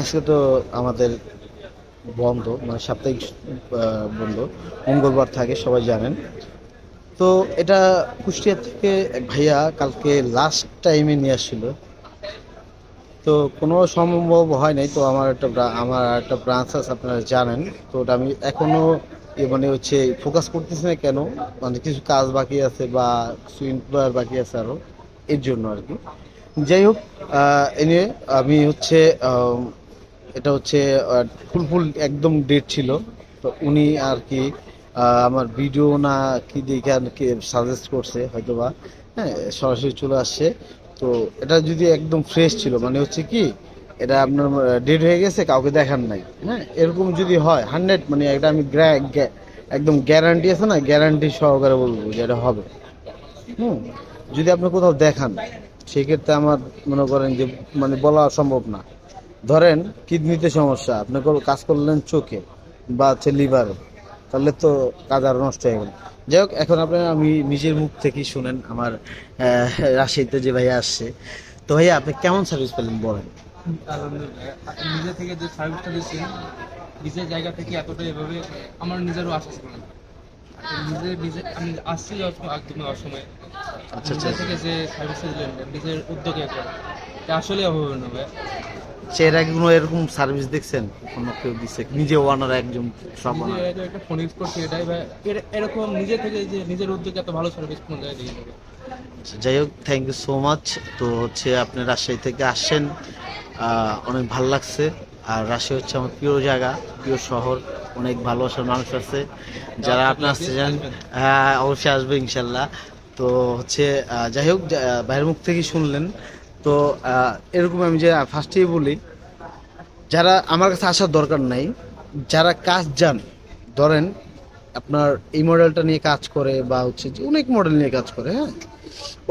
আজকে তো আমাদের বন্ধ মানে সাপ্তাহিক বন্ধ। মঙ্গলবার থাকে, সবাই জানেন। তো এটা কুষ্টিয়া থেকে এক ভাইয়া কালকে লাস্ট টাইমে নিয়ে আসছিল। তো কোনো সম্ভব হয় নাই, তো আমার একটা আমার একটা ব্রাঞ্চ আছে, আপনারা জানেন। তো ওটা আমি এখনও এ মানে হচ্ছে ফোকাস করতেছি না কেন মানে কিছু কাজ বাকি আছে বা কিছু এমপ্লয়ার বাকি আছে আরও, এর জন্য আর কি। যাই হোক এনে আমি হচ্ছে এটা হচ্ছে ফুল ফুল একদম ডেট ছিল। তো উনি আর কি আমার ভিডিও না কি দেখে আর কি সাজেস্ট করছে হয়তো বা হ্যাঁ সরাসরি চলে আসছে। তো এটা যদি একদম ফ্রেশ ছিল মানে হচ্ছে কি, এটা আপনার ডেট হয়ে গেছে, কাউকে দেখার নাই। হ্যাঁ এরকম যদি হয় হান্ড্রেড মানে এটা আমি একদম গ্যারান্টি আছে না গ্যারান্টি সহকারে বলব যে এটা হবে। হুম, যদি আপনি কোথাও দেখান। সেক্ষেত্রে আমার মনে করেন যে মানে বলা সম্ভব না। ধরেন, কিডনিতে সমস্যা, আপনি কাজ করলেন চোখে বা হচ্ছে লিভারে, তাহলে তো কাজ আরও নষ্ট হয়ে গেল। যাই হোক, এখন আপনার আমি নিজের মুখ থেকেই শুনেন, আমার রাজশাহীতে যে ভাইয়া আসছে। তো ভাইয়া, আপনি কেমন সার্ভিস পেলেন, বলেন? নিজে থেকে যে সার্ভিসটা নিজের জায়গা থেকে এতটা এভাবে আমার নিজেরও না নিজে নিজে, আমি আসছি অসময়ে। আচ্ছা, আচ্ছা। থেকে যে সার্ভিসটা দিলেন নিজের উদ্যোগে এটা আসলে সে এর আগে কোনো এরকম সার্ভিস দেখছেন? কেউ দিচ্ছে নিজে ওয়ানার একজন সব একটা ফোন ইউজ করছি এটাই ভাই। এরকম নিজে থেকে যে নিজের উদ্যোগে এত ভালো সার্ভিস কোন জায়গায় দিয়ে যাই হোক থ্যাংক ইউ সো মাচ তো হচ্ছে আপনি রাজশাহী থেকে আসছেন। অনেক ভালো লাগছে। আর রাজশাহী হচ্ছে আমার প্রিয় জায়গা প্রিয় শহর। অনেক ভালোবাসার মানুষ আছে। যারা আপনি আসতে চান হ্যাঁ অবশ্যই আসবে ইনশাল্লাহ। তো হচ্ছে যাই হোক ভাইয়ের মুখ থেকেই শুনলেন। তো এরকম আমি যে ফার্স্টেই বলি, যারা আমার কাছে আসার দরকার নাই, যারা কাজ যান ধরেন আপনার এই মডেলটা নিয়ে কাজ করে বা হচ্ছে যে অনেক মডেল নিয়ে কাজ করে হ্যাঁ?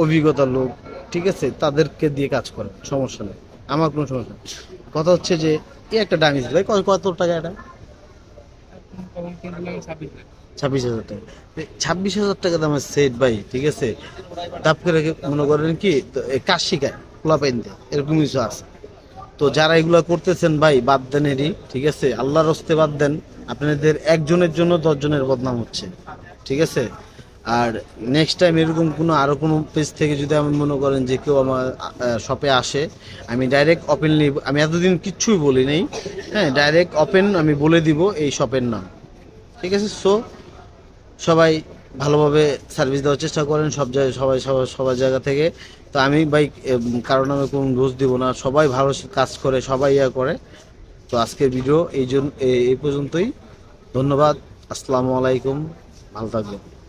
অভিজ্ঞতা লোক, ঠিক আছে? তাদেরকে দিয়ে কাজ করে, সমস্যা নেই। আমার কোনো সমস্যা নেই। কথা হচ্ছে যে, এই একটা ডামিজ ভাই কত টাকা এটা? ছাব্বিশ হাজার টাকা। ছাব্বিশ হাজার টাকা দামের সেট ভাই, ঠিক আছে? তাপ করে মনে করেন কি কাজ শিখায়, খোলা পাইন দেয়, এরকম কিছু আছে। তো যারা এগুলো করতেছেন ভাই, বাদ দেন এরই ঠিক আছে? আল্লাহর রস্তে বাদ দেন, আপনাদের একজনের জন্য দশজনের বদনাম হচ্ছে, ঠিক আছে? আর নেক্সট টাইম এরকম কোনো, আরও কোনো পেজ থেকে যদি আমি মনে করেন যে কেউ আমার শপে আসে, আমি ডাইরেক্ট ওপেনলি আমি এতদিন কিচ্ছুই বলি নাই হ্যাঁ ডাইরেক্ট ওপেন আমি বলে দিব এই শপের নাম, ঠিক আছে? সো সবাই ভালোভাবে সার্ভিস দেওয়ার চেষ্টা করেন, সব জায়গায় সবাই সবার জায়গা থেকে। তো আমি বাইক কারোর নামে কোনো দোষ দিব না। সবাই ভালো কাজ করে, সবাই ইয়া করে। তো আজকের ভিডিও এই জন্য এই পর্যন্তই। ধন্যবাদ। আসসালামু আলাইকুম। ভালো থাকবেন।